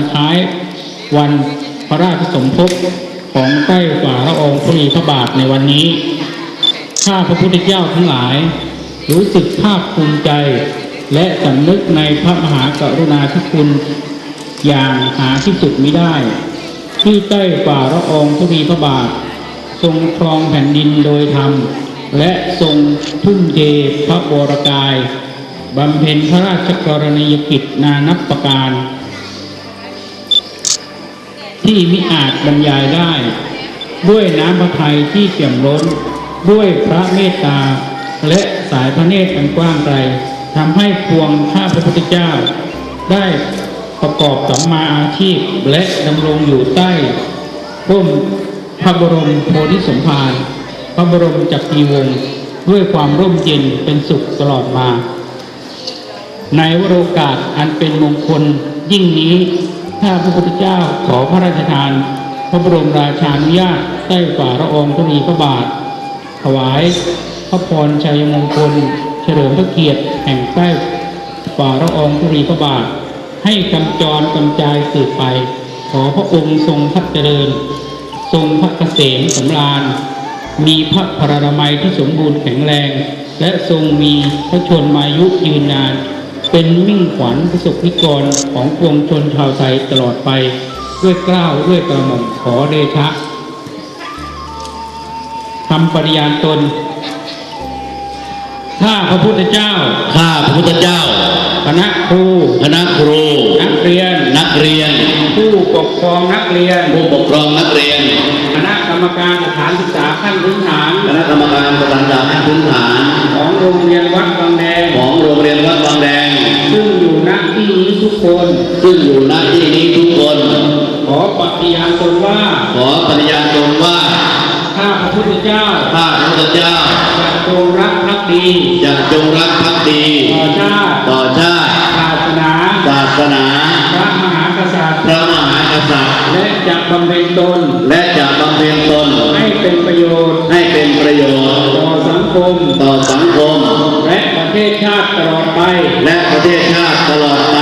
ำคล้ายวันพระราชสมภพของใต้ฝ่าละอองธุลีพระบาทในวันนี้ ข้าพระพุทธเจ้าทั้งหลาย รู้สึกภาคภูมิใจ และสำนึกในพระมหากรุณาธิคุณอย่างหาที่สุดมิได้ ที่ใต้ฝ่าละอองธุลีพระบาท ทรงครองแผ่นดินโดยธรรม และทรงทุ่มเทพระวรกายบำเพ็ญพระราชกรณียกิจนานับประการ ที่มิอาจบรรยายได้ ด้วยน้ำพระทัยที่เปี่ยมล้น ด้วยพระเมตตา และสายพระเนตรอันกว้างไกลทำให้พวงข้าพระพุทธเจ้า ได้ประกอบสัมมาอาชีพและดำรงอยู่ใต้ร่มพระบรมโพธิสมภารพระบรมจักรีวงศ์ด้วยความร่มเย็นเป็นสุขตลอดมา ในวโรกาสอันเป็นมงคลยิ่งนี้ ข้าพระพุทธเจ้าขอพระราชทาน พระบรมราชานุญาตใต้ฝ่าละอองธุลีพระบาท ถวาย พระพรชัยมงคล เฉลิมพระเกียรติแห่งใต้ฝ่าละอองธุลีพระบาท ให้กำจรกำจายสืบไป ขอพระองค์ทรงพัฒเจริญ ทรงพระเกษมสำราญ มีพระพรานามัยที่สมบูรณ์แข็งแรง และทรงมีพระชนมายุยืนนาน เป็นมิ่งขวัญประสบนิกรของปวงชนชาวไทยตลอดไปด้วยเกล้าวด้วยกระหม่อมขอเดชะทำปริญาณตน ข้าพระพุทธเจ้า ข้าพระพุทธเจ้า คณะครู คณะครู นักเรียน นักเรียน ผู้ปกครองนักเรียน ผู้ปกครองนักเรียนคณะก รรมการสถานศึกษาขั้นพื้นฐานคณะกรรมการสถานศึกษาขั้นพื้นฐาน ของโรงเรียนวัดบางแดงของโรงเรียนวัดบางแดง ซึ่งอยู่ณที่นี้ทุกคน ซึ่งอยู่ณที่นี้ทุกคน ขอปฏิญาณตนว่า ขอปฏิญาณตนว่าข้าพระพุทธเจ้าข้าพระพุทธเจ้าจะจงรักภักดีจะจงรักภักดีต่อชาติต่อชาติศาสนาศาสนา พระมหากษัตริย์พระมหากษัตริย์ และจะบำเพ็ญตนและ จะบำเพ็ญตนให้เป็นประโยชน์ ให้เป็นประโยชน์ ต่อสังคม ต่อสังคม และประเทศชาติตลอดไป และประเทศชาติตลอดไป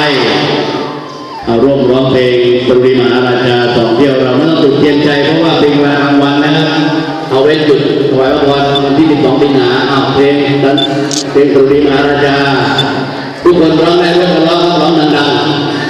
เอาร่วมร้องเพลงปรีมหาราชาสองเที่ยวเราไม่ต้องจุดเทียนใจเพราะว่าเป็นเวลากลางวันนะครับ เอาไว้จุดถวายพระพรวันที่ 12สิงหาเอาเพลงนั้นเพลงปรีมหาราชา ทุกคนร้องได้ร่วมกันร้องร้องดังๆ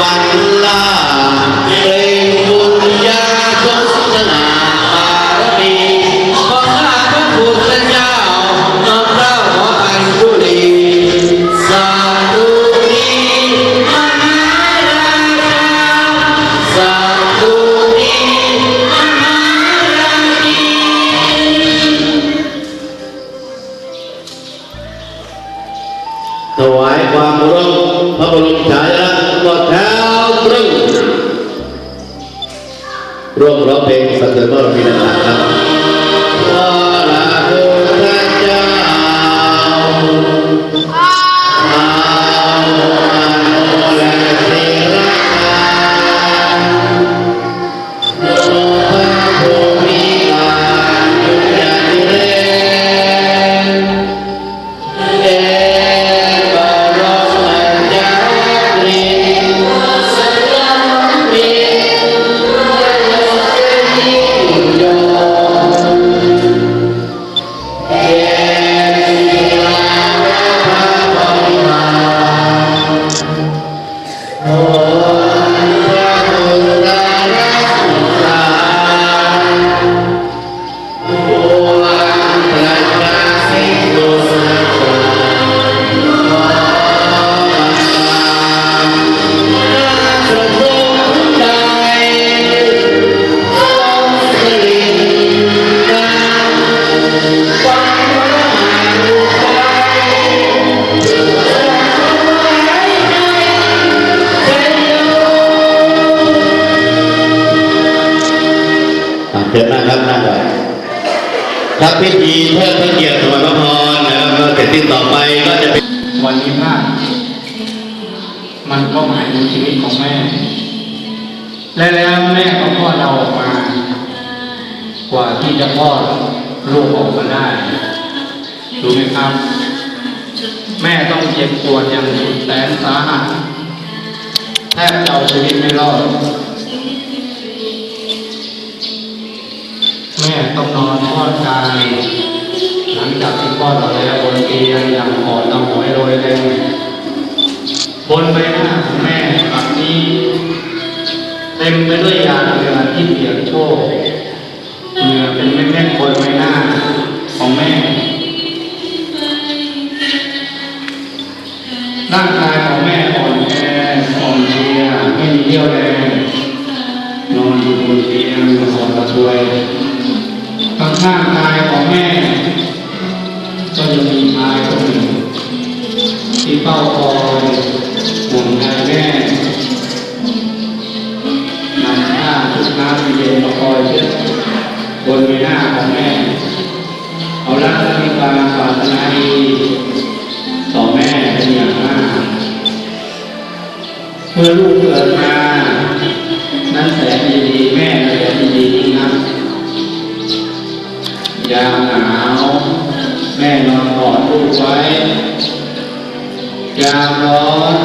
one. จะคลอดลูกออกมาได้รู้ไหมครับ แม่ต้องเจ็บปวดอย่างสุดแสนสาหัสแทบจะเอาชีวิตไม่รอดแม่ต้องนอนทอดกายหลังจากที่คลอดเราแล้วบนเตียงอย่างอ่อนละหมวยโรยแรงบนใบหน้าของแม่แบบนี้ เต็มไปด้วยยาเหงื่อที่เปียกโชก เหงื่อเป็นเม็ดๆบนใบหน้าของแม่ ร่างกายของแม่อ่อนแออ่อนเพลียไม่มีเรี่ยวแรงนอนอยู่บนเตียงอ่อนระทวยข้างข้างกายของแม่ ก็ยังมีชายคนหนึ่งที่เฝ้าคอยห่วงใยแม่นำผ้าชุบน้ำเย็นมาคอยเช็ด นใบหน้าของแม่ เอารักและมีความปรารถนาดีต่อแม่เป็นอย่างมากเมื่อลูกเกิดมา นั้นแสนดีแม่แสนดีนักยามหนาวแม่นอนกอดลูกไว้ยามร้อน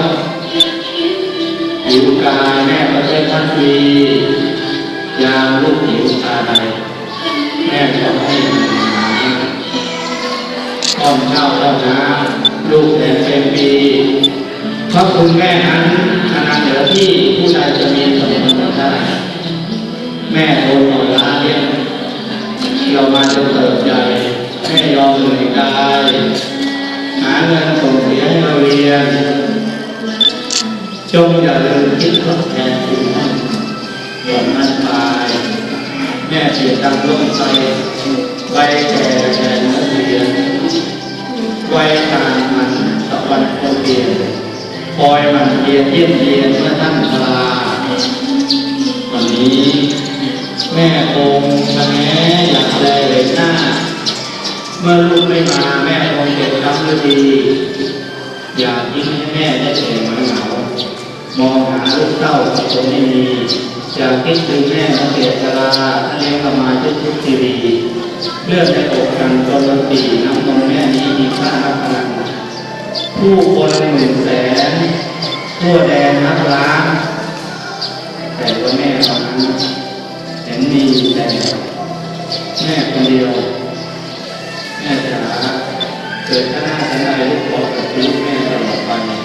ผิวกายแม่ประเทศทันทียามลูกหิวาวป้อนน้ำลูกแต่เป็นปีเพราะคุณแม่นั้นอนันต์เหนือที่ผู้ใดจะมีสมบัติได้แม่โดนต่อล้าเนี่ยเรามาจนเติบใหญ่แม่ยอมเหนื่อยกายหาเงินส่งเสียให้เราเรียนจงอย่าลืมคิดทดแทนคุณแม่ก่อนนั้นตายแม่เสียดังร่มใจใบแก่แก่นักเรียน ไว้ทานมันตะวันโอเปลี่ยนคอยมันเยียนเยี่ยมเยียนเมื่อท่านชราวันนี้แม่คงชะแง้อยากแลเห็นหน้า เมื่อลูกไม่มาแม่คงเก็บช้ำด้วยดี อย่าทิ้งให้แม่ได้เฉยเหงาเหงามองหาลูกเต้าคงไม่มี อย่าคิดถึงแม่มเสียชราท่านเลี้ยงมาทุกทุกทีวีเลือดในอกกันตนตีน้ำนมแม่นี้มีค่านับขนผู้คนหมื่นแสนทั่วแดนนับล้านแต่ว่าแม่ตอนนั้นเห็นมีแต่แม่คนเดียว แม่จ๋าเกิดข้างหน้าข้างในลูกบอกกับชีวิตแม่ตลอดไป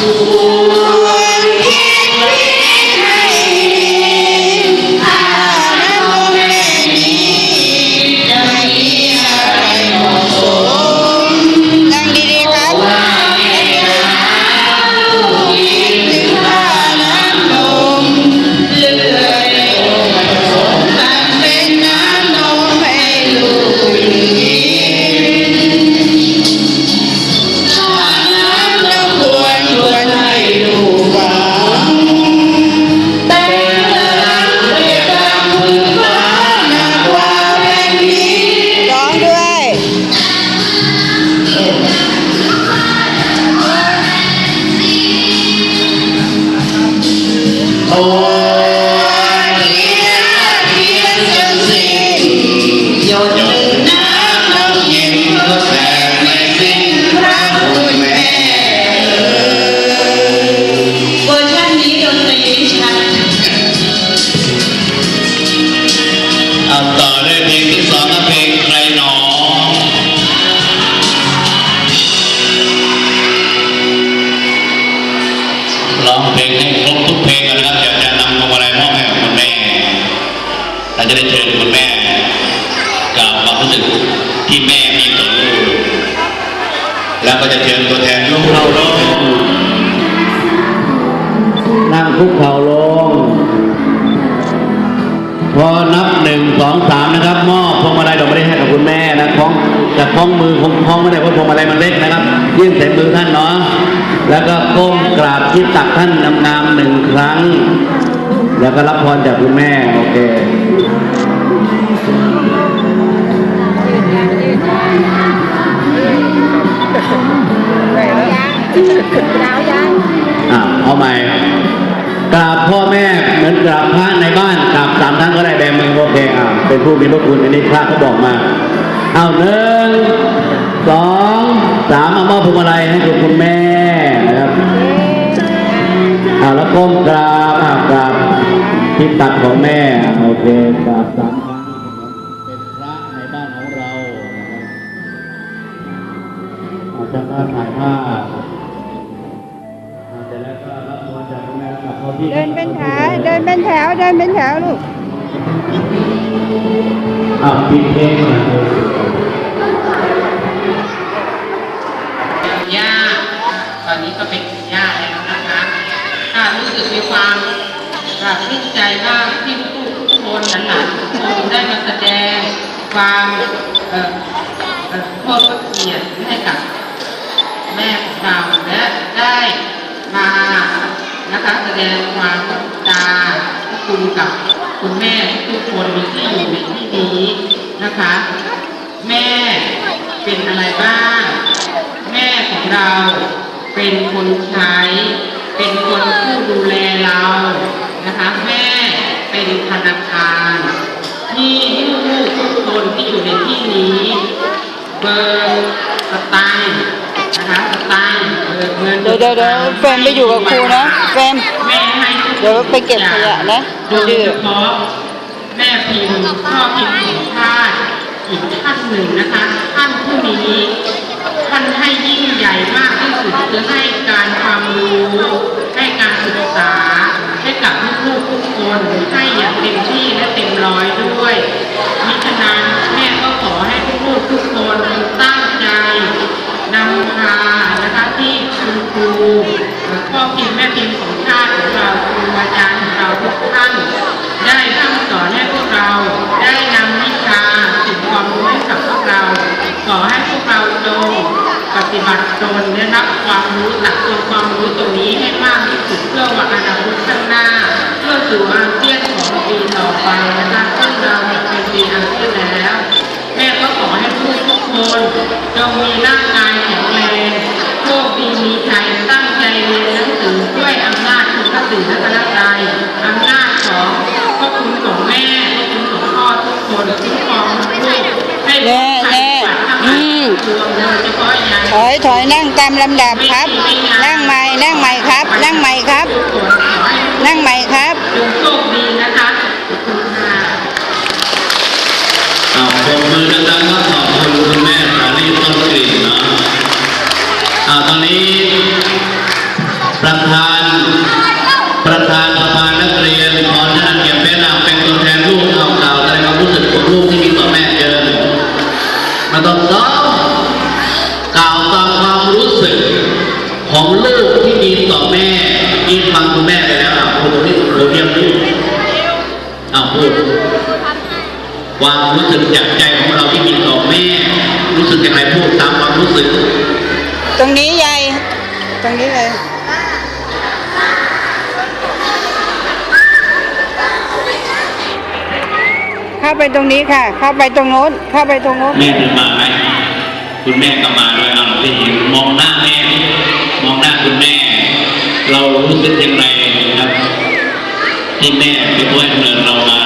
Jesus. ไรมันเล็กนะครับ ยื่นใส่มือท่านเนาะแล้วก็ก้มกราบที่ตักท่านงามๆหนึ่งครั้ง แล้วก็รับพรจากคุณแม่โอเคอ่าเอาใหม่กราบพ่อแม่เหมือนกราบพระในบ้านกราบสามท่านก็ได้แบมือโอเคอ่าเป็นผู้มีพระคุณอันนี้พระเขาบอกมา เอาหนึ่งสอง สามอามอบพวงมาลัยให้กับคุณแม่นะครับเอาแล้วก้มกราบกราบที่ตัดของแม่โอเคกราบสามครั้งเป็นพระในบ้านของเราอาจารย์ก็ถ่ายภาพเสร็แล้วก็รับตัวจกคุม่กับพ่อพี่เดินเป็นแถวเดินเป็นแถวเดินเป็นแถวลูกอะปิดเพลง ก็เป็นคุณย่าแล้วนะคะถ้ารู้สึกมีความปราบรื่นใจมากที่ผู้คนหลานๆทุกคนได้มาแสดงความเอ่อโทษเกียรติให้กับแม่ของเราและได้มานะคะแสดงความกรุณาคุณกับคุณแม่ทุกคนที่อยู่ในที่นี้นะคะ แม่เป็นอะไรบ้าง แม่ของเรา เป็นคนใช้ เป็นคนผู้ดูแลเรานะคะแม่เป็นธนาคารที่ลูกๆทุกคนที่อยู่ในที่นี้ เบิร์สตางค์นะคะสตางค์เบิกเงินเดี๋ยวเดี๋ยวเดี๋ยวแฟนไปอยู่กับครูนะแฟนแม่ให้ทุกเดี๋ยวไปเก็บขยะนะโดยดื้อเฉพาะแม่พิมพ์พ่อพิมพ์ของชาติอีกท่านหนึ่งนะคะท่านผู้นี้ ท่านให้ยิ่งใหญ่มากที่สุดคือให้การความรู้ ให้การศึกษา ให้กับลูกๆทุกคนให้อย่างเต็มที่และเต็มร้อยด้วยมี ฏิบัติตนและรับความรู้ตักตวงความรู้ตรงนี้ให้มากที่สุดเพื่อว่าอนาคตข้างหน้าเพื่อสู่อาเซียนของปีต่อไปนะคะซึ่งเราจะเป็นปีอาเซียนแล้ว แม่ก็ขอให้ทุกทุกคนจงมีร่างกายแข็งแรงโชคดีมีชัยตั้งใจเรียนหนังสือด้วยอำนาจคุณพระสื่อและพระใจอำนาจของพระคุณของแม่พระคุณของพ่อทุกคน ถอยถอยนั่งตามลำดับครับ นั่งใหม่นั่งใหม่ครับ นั่งใหม่ครับทุกคนขอให้นั่งใหม่ครับจงโชคดีนะคะขอบคุณค่ะเอาปรบมือดังๆว่าขอบคุณคุณแม่สาลีต้นกลิ่นเนาะอ่าตอนนี้ประธาน ความรู้สึกจากใจของเราที่มีต่อแม่ รู้สึกอย่างไรพูดตามความรู้สึก ตรงนี้ยายตรงนี้เลยเข้าไปตรงนี้ค่ะ เข้าไปตรงโน้นเข้าไปตรงโน้นแม่เดินมาไหมคุณแม่ก็มาด้วยเอาเราได้เห็นมองหน้าแม่มองหน้าคุณแม่ เรารู้สึกอย่างไรนะครับ ที่แม่เป็นผู้ให้กำเนิดเรามา